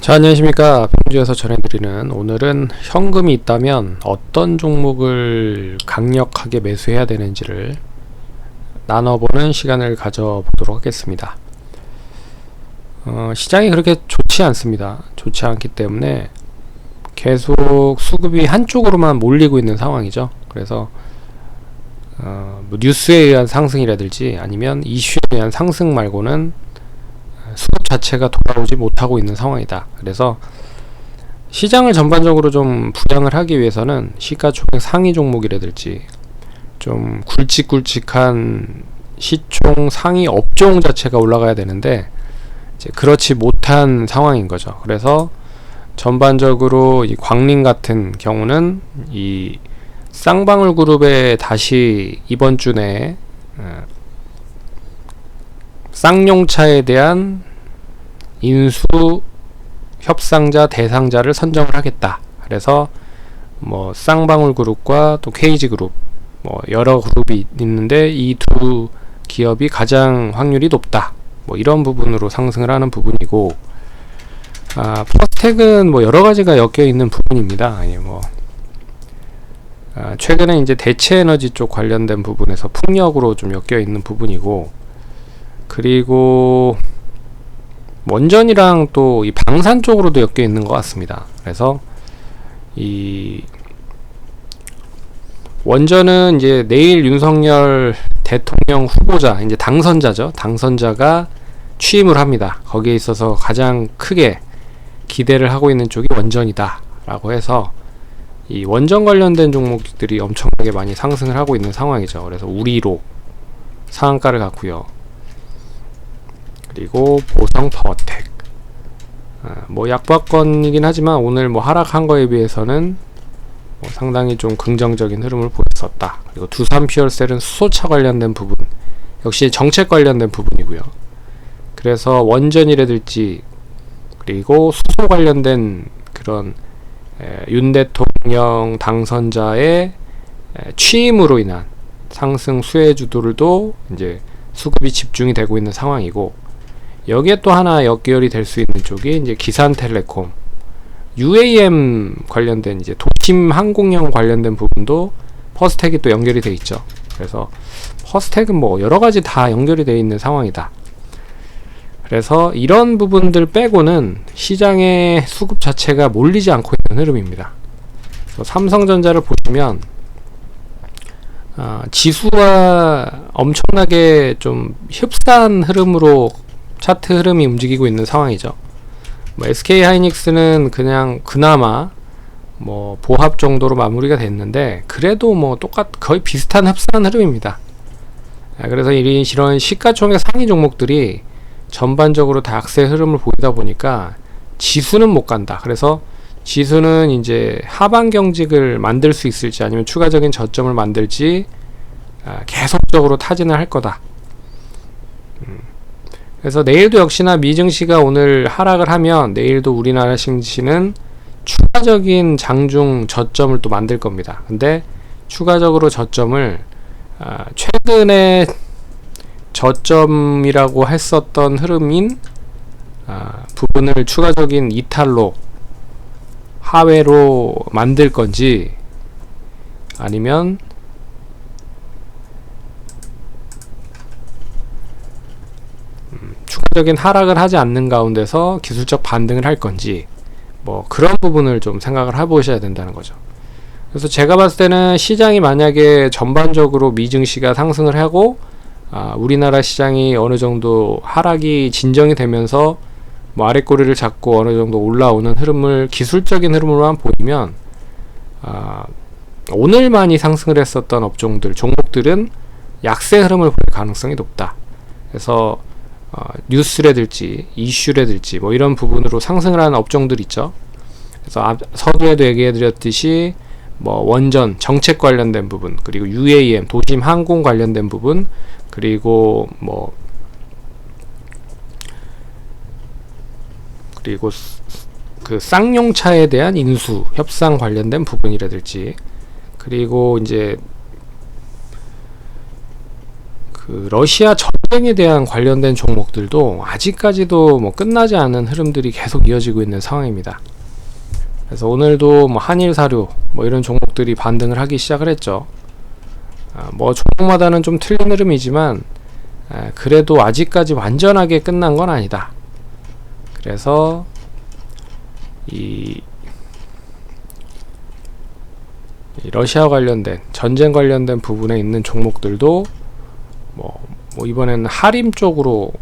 자 안녕하십니까. 평주에서 전해드리는 오늘은 현금이 있다면 어떤 종목을 강력하게 매수해야 되는지를 나눠보는 시간을 가져보도록 하겠습니다. 어, 시장이 그렇게 좋지 않습니다. 좋지 않기 때문에 계속 수급이 한쪽으로만 몰리고 있는 상황이죠. 그래서 어, 뭐 뉴스에 의한 상승이라든지 아니면 이슈에 의한 상승 말고는 수급 자체가 돌아오지 못하고 있는 상황이다. 그래서 시장을 전반적으로 좀 부양을 하기 위해서는 시가총액 상위 종목이라든지 좀 굵직굵직한 시총 상위 업종 자체가 올라가야 되는데 이제 그렇지 못한 상황인 거죠. 그래서 전반적으로 이 광림 같은 경우는 이 쌍방울 그룹에 다시 이번 주 내에 어, 쌍용차에 대한 인수 협상자 대상자를 선정을 하겠다. 그래서 뭐 쌍방울 그룹과 또 KG 그룹 뭐 여러 그룹이 있는데 이 두 기업이 가장 확률이 높다. 뭐 이런 부분으로 상승을 하는 부분이고 아, 퍼스텍은 뭐 여러 가지가 엮여 있는 부분입니다. 아니 뭐 아, 최근에 이제 대체 에너지 쪽 관련된 부분에서 풍력으로 좀 엮여 있는 부분이고 그리고 원전이랑 또 이 방산 쪽으로도 엮여 있는 것 같습니다. 그래서 이 원전은 이제 내일 윤석열 대통령 후보자 이제 당선자죠. 당선자가 취임을 합니다. 거기에 있어서 가장 크게 기대를 하고 있는 쪽이 원전이다라고 해서 이 원전 관련된 종목들이 엄청나게 많이 상승을 하고 있는 상황이죠. 그래서 우리로 상한가를 갖고요. 그리고 보성 파워텍 아, 뭐 약박권이긴 하지만 오늘 뭐 하락한 거에 비해서는 뭐 상당히 좀 긍정적인 흐름을 보였었다. 그리고 두산 퓨얼셀은 수소차 관련된 부분 역시 정책 관련된 부분이고요. 그래서 원전이라든지 그리고 수소 관련된 그런 에, 윤 대통령 당선자의 에, 취임으로 인한 상승 수혜주들도 이제 수급이 집중이 되고 있는 상황이고 여기에 또 하나 역계열이 될 수 있는 쪽이 이제 기산텔레콤, UAM 관련된 이제 도심 항공형 관련된 부분도 퍼스텍이 또 연결이 돼 있죠. 그래서 퍼스텍은 뭐 여러 가지 다 연결이 되어 있는 상황이다. 그래서 이런 부분들 빼고는 시장의 수급 자체가 몰리지 않고 있는 흐름입니다. 삼성전자를 보시면 아, 지수와 엄청나게 좀 흡사한 흐름으로 차트 흐름이 움직이고 있는 상황이죠. 뭐 SK 하이닉스는 그냥 그나마 뭐 보합 정도로 마무리가 됐는데 그래도 뭐 똑같 거의 비슷한 흡사한 흐름입니다. 아, 그래서 이런 시가총액 상위 종목들이 전반적으로 다 악세 흐름을 보이다 보니까 지수는 못 간다. 그래서 지수는 이제 하반 경직을 만들 수 있을지 아니면 추가적인 저점을 만들지 아, 계속적으로 타진을 할 거다. 그래서 내일도 역시나 미증시가 오늘 하락을 하면 내일도 우리나라 증시는 추가적인 장중 저점을 또 만들 겁니다. 근데 추가적으로 저점을 아, 최근에 저점이라고 했었던 흐름인 아, 부분을 추가적인 이탈로 하회로 만들 건지 아니면 추가적인 하락을 하지 않는 가운데서 기술적 반등을 할 건지 뭐 그런 부분을 좀 생각을 해보셔야 된다는 거죠. 그래서 제가 봤을 때는 시장이 만약에 전반적으로 미증시가 상승을 하고 아, 우리나라 시장이 어느 정도 하락이 진정이 되면서 뭐 아래 꼬리를 잡고 어느 정도 올라오는 흐름을 기술적인 흐름으로만 보이면 아, 오늘 많이 상승을 했었던 업종들 종목들은 약세 흐름을 볼 가능성이 높다. 그래서 어, 뉴스라든지 이슈라든지 뭐 이런 부분으로 상승을 하는 업종들 있죠. 그래서 앞, 서두에도 얘기해드렸듯이 뭐 원전 정책 관련된 부분 그리고 UAM 도심 항공 관련된 부분 그리고 뭐 그리고 그 쌍용차에 대한 인수 협상 관련된 부분이라든지 그리고 이제 그 러시아 전 은행에 대한 관련된 종목들도 아직까지도 뭐 끝나지 않은 흐름들이 계속 이어지고 있는 상황입니다. 그래서 오늘도 뭐 한일 사료 뭐 이런 종목들이 반등을 하기 시작을 했죠. 아, 뭐 종목마다는 좀 틀린 흐름이지만 아, 그래도 아직까지 완전하게 끝난 건 아니다. 그래서 이, 이 러시아 관련된 전쟁 관련된 부분에 있는 종목들도 뭐, 뭐 이번에는 하림 쪽으로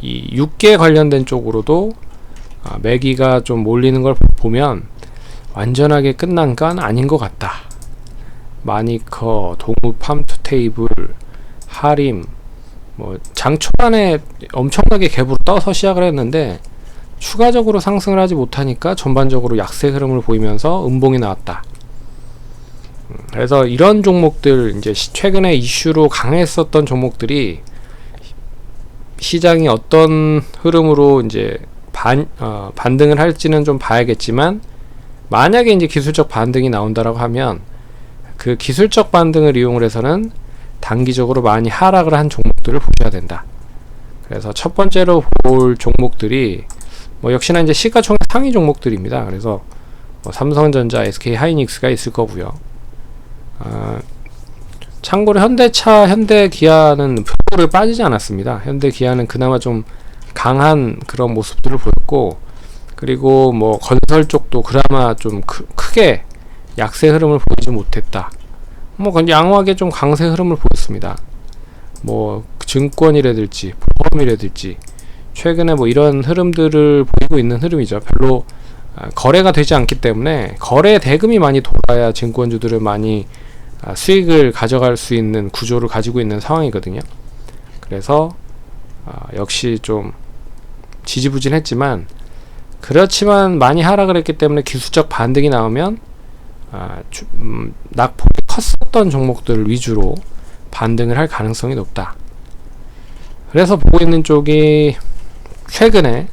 이 육계 관련된 쪽으로도 아, 매기가 좀 몰리는 걸 보면 완전하게 끝난 건 아닌 것 같다. 마니커, 동우 팜투 테이블, 하림, 뭐 장초반에 엄청나게 갭으로 떠서 시작을 했는데 추가적으로 상승을 하지 못하니까 전반적으로 약세 흐름을 보이면서 음봉이 나왔다. 음, 그래서 이런 종목들 이제 시- 최근에 이슈로 강했었던 종목들이 시장이 어떤 흐름으로 이제 반 어, 반등을 할지는 좀 봐야겠지만 만약에 이제 기술적 반등이 나온다라고 하면 그 기술적 반등을 이용을 해서는 단기적으로 많이 하락을 한 종목들을 보셔야 된다. 그래서 첫 번째로 볼 종목들이 뭐 역시나 이제 시가총액 상위 종목들입니다. 그래서 뭐 삼성전자, SK 하이닉스가 있을 거고요. 아, 참고로 현대차, 현대기아는 표를 빠지지 않았습니다. 현대기아는 그나마 좀 강한 그런 모습들을 보였고 그리고 뭐 건설 쪽도 그나마 좀 크, 크게 약세 흐름을 보이지 못했다. 뭐 양호하게 좀 강세 흐름을 보였습니다. 뭐 증권이라든지 보험이라든지 최근에 뭐 이런 흐름들을 보이고 있는 흐름이죠. 별로 아, 거래가 되지 않기 때문에 거래 대금이 많이 돌아야 증권주들은 많이 아, 수익을 가져갈 수 있는 구조를 가지고 있는 상황이거든요. 그래서 아, 역시 좀 지지부진했지만 그렇지만 많이 하락을 했기 때문에 기술적 반등이 나오면 아, 주, 음, 낙폭이 컸었던 종목들 위주로 반등을 할 가능성이 높다. 그래서 보고 있는 쪽이 최근에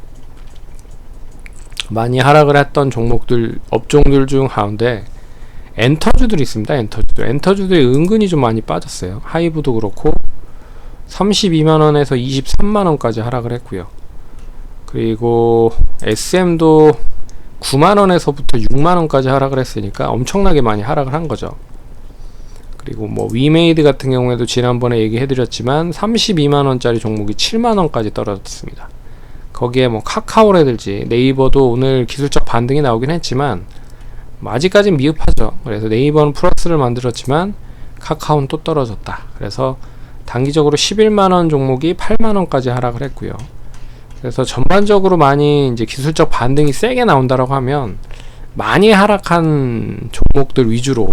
많이 하락을 했던 종목들 업종들 중 가운데 엔터주들이 있습니다. 엔터주들 엔터주들이 은근히 좀 많이 빠졌어요. 하이브도 그렇고 32만원에서 23만원까지 하락을 했고요. 그리고 SM도 9만원에서부터 6만원까지 하락을 했으니까 엄청나게 많이 하락을 한 거죠. 그리고 뭐 위메이드 같은 경우에도 지난번에 얘기해드렸지만 32만원짜리 종목이 7만원까지 떨어졌습니다. 거기에 뭐 카카오라든지 네이버도 오늘 기술적 반등이 나오긴 했지만 뭐 아직까진 미흡하죠. 그래서 네이버는 플러스를 만들었지만 카카오는 또 떨어졌다. 그래서 단기적으로 11만원 종목이 8만원까지 하락을 했고요. 그래서 전반적으로 많이 이제 기술적 반등이 세게 나온다라고 하면 많이 하락한 종목들 위주로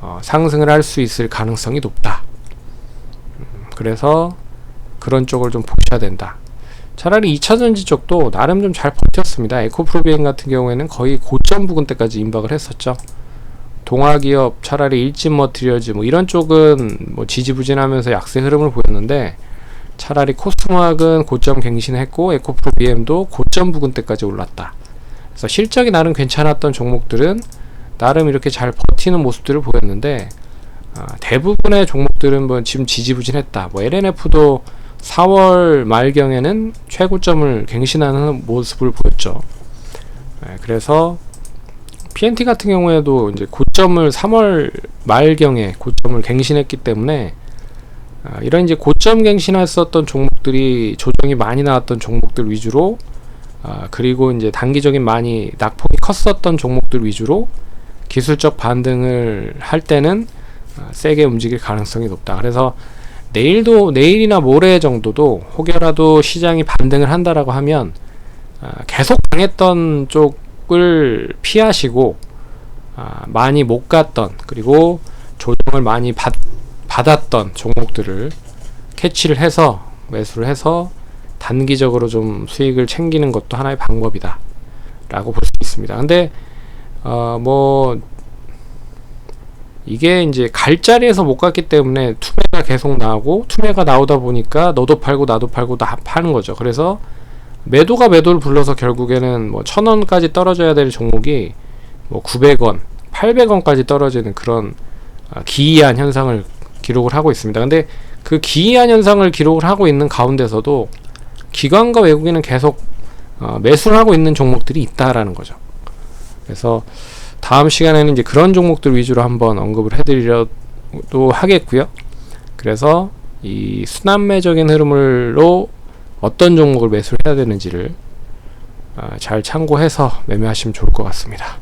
어, 상승을 할 수 있을 가능성이 높다. 음, 그래서 그런 쪽을 좀 보셔야 된다. 차라리 2차전지 쪽도 나름 좀 잘 버텼습니다. 에코프로비엔 같은 경우에는 거의 고점 부근 때까지 임박을 했었죠. 동아기업 차라리 일진 머티리얼즈 뭐 이런 쪽은 뭐 지지부진하면서 약세 흐름을 보였는데 차라리 코스모학은 고점 갱신했고 에코프로비엠도 고점 부근 때까지 올랐다. 그래서 실적이 나름 괜찮았던 종목들은 나름 이렇게 잘 버티는 모습들을 보였는데 아, 대부분의 종목들은 뭐 지금 지지부진했다. 뭐 LNF도 4월 말경에는 최고점을 갱신하는 모습을 보였죠. 네, 그래서 PNT 같은 경우에도 이제 고점을 3월 말경에 고점을 갱신했기 때문에 아, 이런 이제 고점 갱신했었던 종목들이 조정이 많이 나왔던 종목들 위주로 아, 그리고 이제 단기적인 많이 낙폭이 컸었던 종목들 위주로 기술적 반등을 할 때는 아, 세게 움직일 가능성이 높다. 그래서 내일도 내일이나 모레 정도도 혹여라도 시장이 반등을 한다라고 하면 아, 계속 강했던 쪽을 피하시고 아, 많이 못 갔던 그리고 조정을 많이 받, 받았던 종목들을 캐치를 해서 매수를 해서 단기적으로 좀 수익을 챙기는 것도 하나의 방법이다. 라고 볼 수 있습니다. 근데 어 뭐 이게 이제 갈 자리에서 못 갔기 때문에 투매가 계속 나오고 투매가 나오다 보니까 너도 팔고 나도 팔고 다 파는 거죠. 그래서 매도가 매도를 불러서 결국에는 뭐 천 원까지 떨어져야 될 종목이 뭐 900원, 800원까지 떨어지는 그런 아, 기이한 현상을 기록을 하고 있습니다. 근데 그 기이한 현상을 기록을 하고 있는 가운데서도 기관과 외국인은 계속 어, 매수를 하고 있는 종목들이 있다라는 거죠. 그래서 다음 시간에는 이제 그런 종목들 위주로 한번 언급을 해드리려도 하겠고요. 그래서 이 순환매적인 흐름으로 어떤 종목을 매수를 해야 되는지를 어, 잘 참고해서 매매하시면 좋을 것 같습니다.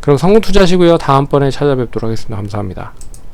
그럼 성공 투자하시고요. 다음번에 찾아뵙도록 하겠습니다. 감사합니다.